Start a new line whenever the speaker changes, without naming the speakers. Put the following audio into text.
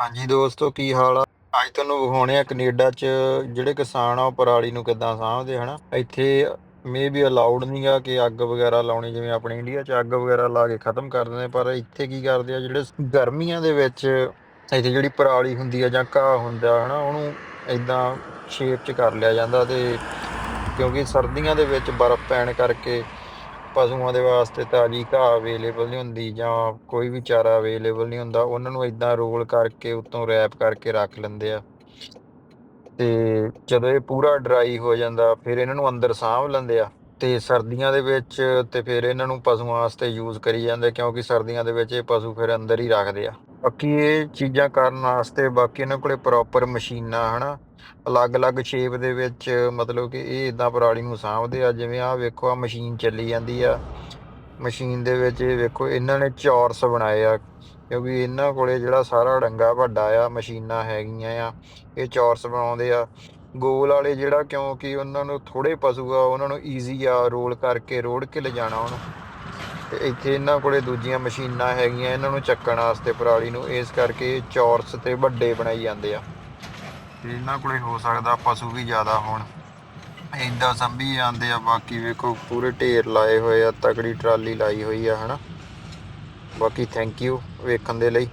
ਹਾਂਜੀ ਦੋਸਤੋ, ਕੀ ਹਾਲ ਆ? ਅੱਜ ਤੁਹਾਨੂੰ ਵਿਖਾਉਣੇ ਆ ਕੈਨੇਡਾ 'ਚ ਜਿਹੜੇ ਕਿਸਾਨ ਆ, ਉਹ ਪਰਾਲੀ ਨੂੰ ਕਿੱਦਾਂ ਸਾਂਭਦੇ, ਹਨਾ? ਇੱਥੇ ਮੇ ਵੀ ਅਲਾਉਡ ਨਹੀਂ ਆ ਕਿ ਅੱਗ ਵਗੈਰਾ ਲਾਉਣੀ, ਜਿਵੇਂ ਆਪਣੇ ਇੰਡੀਆ 'ਚ ਅੱਗ ਵਗੈਰਾ ਲਾ ਕੇ ਖਤਮ ਕਰ ਦਿੰਦੇ, ਪਰ ਇੱਥੇ ਕੀ ਕਰਦੇ ਆ, ਜਿਹੜੇ ਗਰਮੀਆਂ ਦੇ ਵਿੱਚ ਇੱਥੇ ਜਿਹੜੀ ਪਰਾਲੀ ਹੁੰਦੀ ਆ ਜਾਂ ਘਾਹ ਹੁੰਦਾ, ਹਨਾ, ਉਹਨੂੰ ਇਦਾਂ ਸ਼ੇਪ 'ਚ ਕਰ ਲਿਆ ਜਾਂਦਾ ਤੇ ਕਿਉਂਕਿ ਸਰਦੀਆਂ ਦੇ ਵਿੱਚ ਬਰਫ਼ ਪੈਣ ਕਰਕੇ ਪਸ਼ੂਆਂ ਦੇ ਵਾਸਤੇ ਤਾਜੀ ਘਾਹ ਅਵੇਲੇਬਲ ਨਹੀਂ ਹੁੰਦੀ ਜਾਂ ਕੋਈ ਵੀ ਚਾਰਾ ਅਵੇਲੇਬਲ ਨਹੀਂ ਹੁੰਦਾ, ਉਹਨਾਂ ਨੂੰ ਇਦਾਂ ਰੋਲ ਕਰਕੇ ਉੱਤੋਂ ਰੈਪ ਕਰਕੇ ਰੱਖ ਲੈਂਦੇ ਆ। ਤੇ ਜਦੋਂ ਇਹ ਪੂਰਾ ਡਰਾਈ ਹੋ ਜਾਂਦਾ, ਫਿਰ ਇਹਨਾਂ ਨੂੰ ਅੰਦਰ ਸਾਂਭ ਲੈਂਦੇ ਆ। ਤੇ ਸਰਦੀਆਂ ਦੇ ਵਿੱਚ ਤੇ ਫਿਰ ਇਹਨਾਂ ਨੂੰ ਪਸ਼ੂਆਂ ਵਾਸਤੇ ਯੂਜ਼ ਕਰੀ ਜਾਂਦੇ, ਕਿਉਂਕਿ ਸਰਦੀਆਂ ਦੇ ਵਿੱਚ ਇਹ ਪਸ਼ੂ ਫਿਰ ਅੰਦਰ ਹੀ ਰੱਖਦੇ ਆ। ਬਾਕੀ ਇਹ ਚੀਜ਼ਾਂ ਕਰਨ ਵਾਸਤੇ ਬਾਕੀ ਇਹਨਾਂ ਕੋਲੇ ਪ੍ਰੋਪਰ ਮਸ਼ੀਨਾਂ, ਹਨਾ? ਅਲੱਗ-ਅਲੱਗ ਸ਼ੇਪ ਦੇ ਵਿੱਚ, ਮਤਲਬ ਕਿ ਇਹ ਇਦਾਂ ਪਰਾਲੀ ਨੂੰ ਸਾਂਭਦੇ ਆ, ਜਿਵੇਂ ਆਹ ਵੇਖੋ ਆ ਮਸ਼ੀਨ ਚੱਲੀ ਜਾਂਦੀ ਆ। ਮਸ਼ੀਨ ਦੇ ਵਿੱਚ ਇਹ ਵੇਖੋ, ਇਹਨਾਂ ਨੇ ਚੌਰਸ ਬਣਾਏ ਆ, ਕਿਉਂਕਿ ਇਹਨਾਂ ਕੋਲੇ ਜਿਹੜਾ ਸਾਰਾ ਡੰਗਾ ਵੱਡਾ ਆ, ਮਸ਼ੀਨਾਂ ਹੈਗੀਆਂ ਆ, ਇਹ ਚੌਰਸ ਬਣਾਉਂਦੇ ਆ। ਗੋਲ ਵਾਲੇ ਜਿਹੜਾ ਕਿਉਂਕਿ ਉਹਨਾਂ ਨੂੰ ਥੋੜੇ ਪਸ਼ੂ ਆ, ਉਹਨਾਂ ਨੂੰ ਈਜ਼ੀ ਆ ਰੋਲ ਕਰਕੇ ਰੋੜ ਕੇ ਲਿਜਾਣਾ ਉਹਨੂੰ। ਤੇ ਇੱਥੇ ਇਹਨਾਂ ਕੋਲੇ ਦੂਜੀਆਂ ਮਸ਼ੀਨਾਂ ਹੈਗੀਆਂ, ਇਹਨਾਂ ਨੂੰ ਚੱਕਣ ਵਾਸਤੇ ਪਰਾਲੀ ਨੂੰ। ਇਸ ਕਰਕੇ ਇਹ ਚੌਰਸ ਤੇ ਵੱਡੇ ਬਣਾਈ ਜਾਂਦੇ ਆ। ਤੇ ਇਹਨਾਂ ਕੋਲੇ ਹੋ ਸਕਦਾ ਪਸ਼ੂ ਵੀ ਜ਼ਿਆਦਾ ਹੋਣ। ਇੰਦਾ ਸੰਭੀ ਜਾਂਦੇ ਆ, ਬਾਕੀ ਵੇਖੋ, ਪੂਰੇ ਢੇਰ ਲਾਏ ਹੋਏ ਆ, ਤਕੜੀ ਟਰਾਲੀ ਲਾਈ ਹੋਈ ਆ, ਹਨਾ। ਬਾਕੀ ਥੈਂਕ ਯੂ ਵੇਖਣ ਦੇ ਲਈ।